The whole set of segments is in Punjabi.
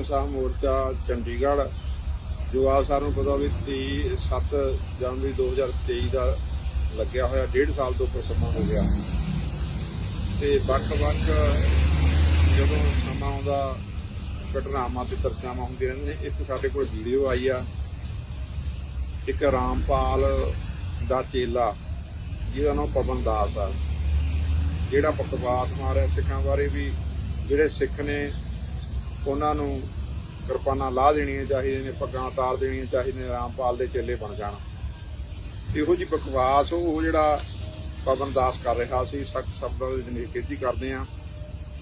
ਇਨਸਾਫ ਮੋਰਚਾ, ਚੰਡੀਗੜ੍ਹ, ਜੋ ਆ ਸਾਰਿਆਂ ਨੂੰ ਪਤਾ ਵੀ 30 7 ਜਨਵਰੀ 2023 ਦਾ ਲੱਗਿਆ ਹੋਇਆ, ਡੇਢ ਸਾਲ ਤੋਂ ਉੱਪਰ ਸਮਾਂ ਹੋ ਗਿਆ। ਤੇ ਵੱਖ-ਵੱਖ ਜਦੋਂ ਸਮਾਂ ਆਉਂਦਾ, ਘਟਨਾਵਾਂ ਤੇ ਚਰਚਾਵਾਂ ਹੁੰਦੀਆਂ ਰਹਿੰਦੀਆਂ ਇੱਕ ਸਾਡੇ ਕੋਲ ਵੀਡੀਓ ਆਈ ਆ। ਇੱਕ ਰਾਮਪਾਲ ਦਾ ਚੇਲਾ, ਜਿਹਦਾ ਨਾਮ ਪਵਨ ਦਾਸ ਆ। ਜਿਹੜਾ ਬਕਵਾਸ ਮਾਰਿਆ ਸਿੱਖਾਂ ਬਾਰੇ ਵੀ, ਜਿਹੜੇ ਸਿੱਖ ਨੇ ਉਹਨਾਂ ਨੂੰ ਕਿਰਪਾਨਾਂ ਲਾ ਦੇਣੀਆਂ ਚਾਹੀਦੀਆਂ ਨੇ, ਪੱਗਾਂ ਉਤਾਰ ਦੇਣੀਆਂ ਚਾਹੀਦੀਆਂ ਨੇ, ਰਾਮਪਾਲ ਦੇ ਚੇਲੇ ਬਣ ਜਾਣ। ਇਹੋ ਜੀ ਬਕਵਾਸ ਉਹ ਜਿਹੜਾ ਪਵਨ ਦਾਸ ਕਰ ਰਿਹਾ ਸੀ, ਸਖਤ ਸ਼ਬਦਾਂ ਦੇ ਨਿਖੇਧੀ ਕਰਦੇ ਆ।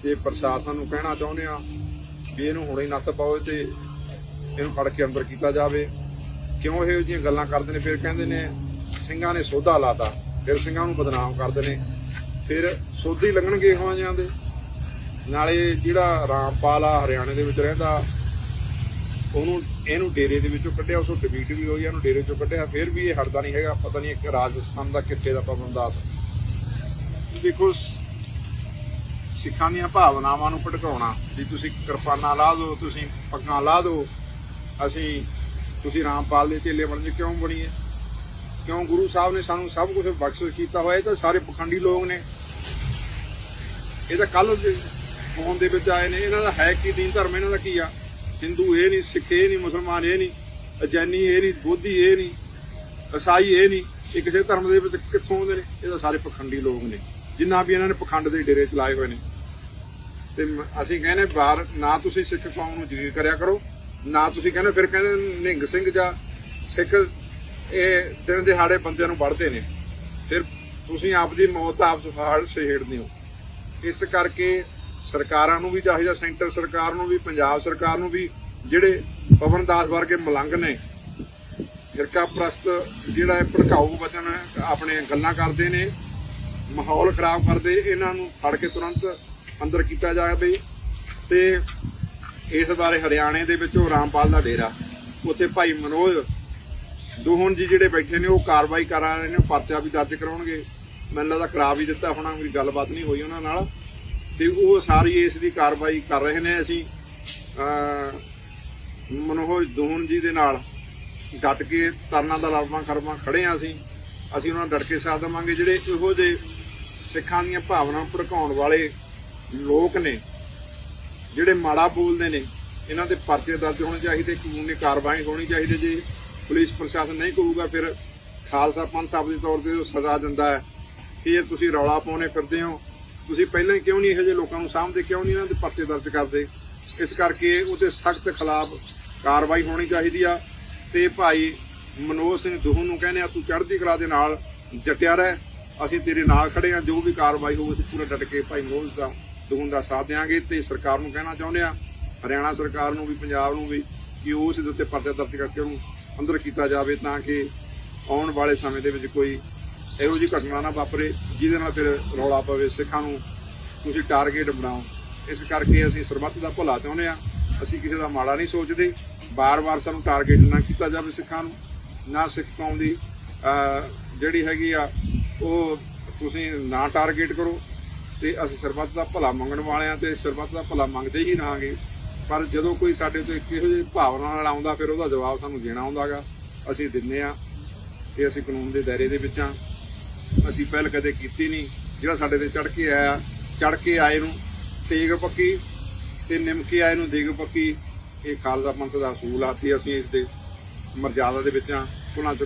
ਤੇ ਪ੍ਰਸ਼ਾਸਨ ਨੂੰ ਕਹਿਣਾ ਚਾਹੁੰਦੇ ਆ ਵੀ ਇਹਨੂੰ ਹੁਣੇ ਨੱਥ ਪਾਓ ਤੇ ਇਹਨੂੰ ਫੜ ਕੇ ਅੰਦਰ ਕੀਤਾ ਜਾਵੇ। ਕਿਉਂ ਇਹੋ ਜਿਹੀਆਂ ਗੱਲਾਂ ਕਰਦੇ ਨੇ? ਫਿਰ ਕਹਿੰਦੇ ਨੇ, ਸਿੰਘਾਂ ਨੇ ਸੋਧਾ ਲਾਤਾ। ਫਿਰ ਸਿੰਘਾਂ ਨੂੰ ਬਦਨਾਮ ਕਰਦੇ ਨੇ। ਫਿਰ ਸੋਧੀ ਲੱਗਣਗੇ ਹੋਆਂ ਜਾਂਦੇ ਨਾਲੇ ਜਿਹੜਾ ਰਾਮਪਾਲ ਆ ਹਰਿਆਣੇ ਦੇ ਵਿੱਚ ਰਹਿੰਦਾ, ਉਹਨੂੰ, ਇਹਨੂੰ ਡੇਰੇ ਦੇ ਵਿੱਚੋਂ ਕੱਢਿਆ, ਉਸੋਂ ਡਿਬੀਟ ਵੀ ਹੋਈ ਇਹਨੂੰ ਡੇਰੇ ਚੋਂ ਕੱਢਿਆ, ਫਿਰ ਵੀ ਇਹ ਹਟਦਾ ਨਹੀਂ ਹੈਗਾ, ਪਤਾ ਨਹੀਂ ਇੱਕ ਰਾਜਸਥਾਨ ਦਾ ਕਿੱਥੇ ਦਾ ਪਵਨ ਦੇਖੋ, ਸਿੱਖਾਂ ਦੀਆਂ ਭਾਵਨਾਵਾਂ ਨੂੰ ਭਟਕਾਉਣਾ ਵੀ ਤੁਸੀਂ ਕਿਰਪਾਨਾਂ ਲਾ ਦਿਓ, ਤੁਸੀਂ ਪੱਗਾਂ ਲਾ ਦਿਓ, ਅਸੀਂ, ਤੁਸੀਂ ਰਾਮਪਾਲ ਦੇ ਚੇਲੇ ਬਣ ਜੇ ਕਿਉਂ ਬਣੀਏ? ਕਿਉਂ ਗੁਰੂ ਸਾਹਿਬ ਨੇ ਸਾਨੂੰ ਸਭ ਕੁਝ ਬਖਸ਼ਿਸ਼ ਕੀਤਾ ਹੋਇਆ, ਇਹ ਤਾਂ ਸਾਰੇ ਪਖੰਡੀ ਲੋਕ ਨੇ। ਇਹ ਤਾਂ ਕੱਲ ਫੋਨ ਦੇ ਵਿੱਚ ਆਏ ਨੇ, ਇਹਨਾਂ ਦਾ ਹੈ ਕੀ ਦੀਨ ਧਰਮ, ਇਹਨਾਂ ਦਾ ਕੀ ਆ? ਹਿੰਦੂ ਇਹ ਨਹੀਂ, ਸਿੱਖ ਇਹ ਨਹੀਂ, ਮੁਸਲਮਾਨ ਇਹ ਨਹੀਂ, ਅਜੈਨੀ ਇਹ ਨਹੀਂ, ਬੋਧੀ ਇਹ ਨਹੀਂ ਈਸਾਈ ਇਹ ਨਹੀਂ, ਇਹ ਕਿਸੇ ਧਰਮ ਦੇ ਵਿੱਚ ਕਿੱਥੋਂ ਆਉਂਦੇ ਨੇ? ਇਹ ਤਾਂ ਸਾਰੇ ਪਖੰਡੀ ਲੋਕ ਨੇ, ਜਿੰਨਾ ਵੀ ਇਹਨਾਂ ਨੇ ਪਖੰਡ ਦੇ ਡੇਰੇ ਚਲਾਏ ਹੋਏ ਨੇ। ਤੇ ਅਸੀਂ ਕਹਿੰਦੇ ਬਾਹਰ, ਨਾ ਤੁਸੀਂ ਸਿੱਖ ਕੌਮ ਨੂੰ ਜਲੀਲ ਕਰਿਆ ਕਰੋ, ਨਾ ਤੁਸੀਂ ਕਹਿੰਦੇ, ਫਿਰ ਕਹਿੰਦੇ ਨਿੰਗ ਸਿੰਘ ਜਾਂ ਸਿੱਖ, ਇਹ ਦਿਨ ਦਿਹਾੜੇ ਬੰਦਿਆਂ ਨੂੰ ਵੜਦੇ ਨੇ। ਫਿਰ ਤੁਸੀਂ ਆਪਦੀ ਮੌਤ ਆਪ ਸੁਹਾੜ ਸਹੇੜਦੇ ਹੋ। ਇਸ ਕਰਕੇ ਸਰਕਾਰਾਂ ਨੂੰ ਵੀ ਚਾਹੀਦਾ, ਸੈਂਟਰ ਸਰਕਾਰ ਨੂੰ ਵੀ, ਪੰਜਾਬ ਸਰਕਾਰ ਨੂੰ ਵੀ, ਜਿਹੜੇ ਪਵਨ ਦਾਸ ਵਰਗੇ ਮਲੰਗ ਨੇ ਫਿਰਕਾ ਪ੍ਰਸਤ ਜਿਹੜਾ ਇਹ ਭੜਕਾਊ ਵਚਨ ਆਪਣੇ ਗੱਲਾਂ ਕਰਦੇ ਨੇ, ਮਾਹੌਲ ਖਰਾਬ ਕਰਦੇ, ਇਹਨਾਂ ਨੂੰ ਫੜ ਕੇ ਤੁਰੰਤ ਅੰਦਰ ਕੀਤਾ ਜਾਵੇ ਤੇ ਇਸ ਬਾਰੇ ਹਰਿਆਣੇ ਦੇ ਵਿੱਚ ਉਹ ਰਾਮਪਾਲ ਦਾ ਡੇਰਾ, ਉੱਥੇ ਭਾਈ ਮਨੋਜ ਦੋਹਨ ਜੀ ਜਿਹੜੇ ਬੈਠੇ ਨੇ, ਉਹ ਕਾਰਵਾਈ ਕਰਾ ਰਹੇ ਨੇ ਪਰਚਾ ਵੀ ਦਰਜ ਕਰਾਉਣਗੇ। ਮੈਨੂੰ ਲੱਗਦਾ ਕਰਾ ਵੀ ਦਿੱਤਾ ਹੋਣਾ ਮੇਰੀ ਗੱਲਬਾਤ ਨਹੀਂ ਹੋਈ ਉਹਨਾਂ ਨਾਲ। ਤੇ ਉਹ ਸਾਰੀ ਇਸ ਦੀ ਕਾਰਵਾਈ ਕਰ ਰਹੇ ਨੇ ਅਸੀਂ ਅਹ, ਮਨੋਜ ਦੋਹਨ ਜੀ ਦੇ ਨਾਲ ਡਟ ਕੇ ਤਰਨਾ ਦਾ ਲੜਵਾ ਕਰਵਾ ਖੜੇ ਆ ਅਸੀਂ ਅਸੀਂ ਉਹਨਾਂ ਨਾਲ ਡਟ ਕੇ ਸਾਥ ਦੇਵਾਂਗੇ। ਜਿਹੜੇ ਇਹੋ ਜਿਹੇ ਸਿੱਖਾਂ ਦੀਆਂ ਭਾਵਨਾਵਾਂ ਭੜਕਾਉਣ ਵਾਲੇ ਲੋਕ ਨੇ ਜਿਹੜੇ ਮਾੜਾ ਬੋਲਦੇ ਨੇ ਇਹਨਾਂ 'ਤੇ ਪਰਚੇ ਦਰਜ ਹੋਣੇ ਚਾਹੀਦੇ ਕਾਨੂੰਨੀ ਕਾਰਵਾਈ ਹੋਣੀ ਚਾਹੀਦੀ ਜੇ ਪੁਲਿਸ ਪ੍ਰਸ਼ਾਸਨ ਨਹੀਂ ਕਰੂਗਾ ਫਿਰ ਖਾਲਸਾ ਪੰਥ ਸਾਹਿਬ ਦੇ ਤੌਰ ਤੇ ਉਹ ਸਜ਼ਾ ਦਿੰਦਾ ਹੈ। ਫਿਰ ਤੁਸੀਂ ਰੌਲਾ ਪਾਉਣੇ ਫਿਰਦੇ ਹੋ। ਤੁਸੀਂ ਪਹਿਲਾਂ ਹੀ ਕਿਉਂ ਨਹੀਂ ਇਹੋ ਜਿਹੇ ਲੋਕਾਂ ਨੂੰ ਸਾਹਮਣੇ ਕਿਉਂ ਨਹੀਂ ਇਹਨਾਂ ਦੇ ਪਰਚੇ ਦਰਜ ਕਰਦੇ? ਇਸ ਕਰਕੇ ਉਹਦੇ ਸਖਤ ਖਿਲਾਫ ਕਾਰਵਾਈ ਹੋਣੀ ਚਾਹੀਦੀ ਆ। ਤੇ ਭਾਈ ਮਨੋਜ ਸਿੰਘ ਦੁਹੂ ਨੂੰ ਕਹਿੰਦੇ ਆ, ਤੂੰ ਚੜ੍ਹਦੀ ਕਲਾ ਦੇ ਨਾਲ ਡਟਿਆ ਰਹਿ। ਅਸੀਂ ਤੇਰੇ ਨਾਲ ਖੜੇ ਆ। ਜੋ ਵੀ ਕਾਰਵਾਈ ਹੋਊ, ਅਸੀਂ ਪੂਰਾ ਡਟ ਕੇ ਭਾਈ ਮਨੋਜ ਦਾ ਦੁਹੂ ਦਾ ਸਾਥ ਦੇਵਾਂਗੇ ਤੇ ਸਰਕਾਰ ਨੂੰ ਕਹਿਣਾ ਚਾਹੁੰਦੇ ਆ, ਹਰਿਆਣਾ ਸਰਕਾਰ ਨੂੰ ਵੀ, ਪੰਜਾਬ ਨੂੰ ਵੀ, ਕਿ ਉਸ ਦੇ ਉੱਤੇ ਪਰਚਾ ਦਰਜ ਕਰਕੇ ਉਹਨੂੰ ਅੰਦਰ ਕੀਤਾ ਜਾਵੇ, ਤਾਂ ਕਿ ਆਉਣ ਵਾਲੇ ਸਮੇਂ ਦੇ ਵਿੱਚ ਕੋਈ ਇਹੋ ਜਿਹੀ ਘਟਨਾ ਨਾ ਵਾਪਰੇ, ਜਿਹਦੇ ਨਾਲ ਫਿਰ ਰੌਲਾ ਪਵੇ, ਸਿੱਖਾਂ ਨੂੰ ਤੁਸੀਂ ਟਾਰਗੇਟ ਬਣਾਓ। ਇਸ ਕਰਕੇ ਅਸੀਂ ਸਰਬੱਤ ਦਾ ਭਲਾ ਚਾਹੁੰਦੇ ਆ ਅਸੀਂ ਕਿਸੇ ਦਾ ਮਾੜਾ ਨਹੀਂ ਸੋਚਦੇ। ਬਾਰ-ਬਾਰ ਸਾਨੂੰ ਟਾਰਗੇਟ ਨਾ ਕੀਤਾ ਜਾਵੇ ਸਿੱਖਾਂ ਨੂੰ। ਨਾ ਸਿੱਖ ਕੌਮ ਦੀ ਜਿਹੜੀ ਹੈਗੀ ਆ, ਉਹ ਤੁਸੀਂ ਨਾ ਟਾਰਗੇਟ ਕਰੋ। ਤੇ ਅਸੀਂ ਸਰਬੱਤ ਦਾ ਭਲਾ ਮੰਗਣ ਵਾਲੇ ਆ ਤੇ ਸਰਬੱਤ ਦਾ ਭਲਾ ਮੰਗਦੇ ਹੀ ਰਹਾਂਗੇ। ਪਰ ਜਦੋਂ ਕੋਈ ਸਾਡੇ ਤੋਂ ਕਿਹੋ ਜਿਹੀ ਭਾਵਨਾ ਨਾਲ ਆਉਂਦਾ, ਫਿਰ ਉਹਦਾ ਜਵਾਬ ਸਾਨੂੰ ਦੇਣਾ ਹੁੰਦਾਗਾ ਅਸੀਂ ਦਿੰਨੇ ਆ ਕਿ ਅਸੀਂ ਕਾਨੂੰਨ ਦੇ ਦਾਇਰੇ ਦੇ ਵਿੱਚ ਆ ਅਸੀਂ ਪਹਿਲ ਕਦੇ ਕੀਤੀ ਨਹੀਂ। ਜਿਹੜਾ ਸਾਡੇ ਤੇ ਚੜ ਕੇ ਆਇਆ ਚੜ ਕੇ ਆਏ ਨੂੰ ਤੇਗ ਪੱਕੀ ਤੇ ਨਿਮਕੇ ਆਏ ਨੂੰ ਦੇਗ ਪੱਕੀ, ਇਹ ਖਾਲਸਾ ਪੰਥ ਦਾ ਅਸੂਲ ਆ। ਤੇ ਅਸੀਂ ਇਸ ਦੇ ਮਰਜ਼ਾਦਾ ਦੇ ਵਿੱਚ ਆ ਉਹਨਾਂ ਚ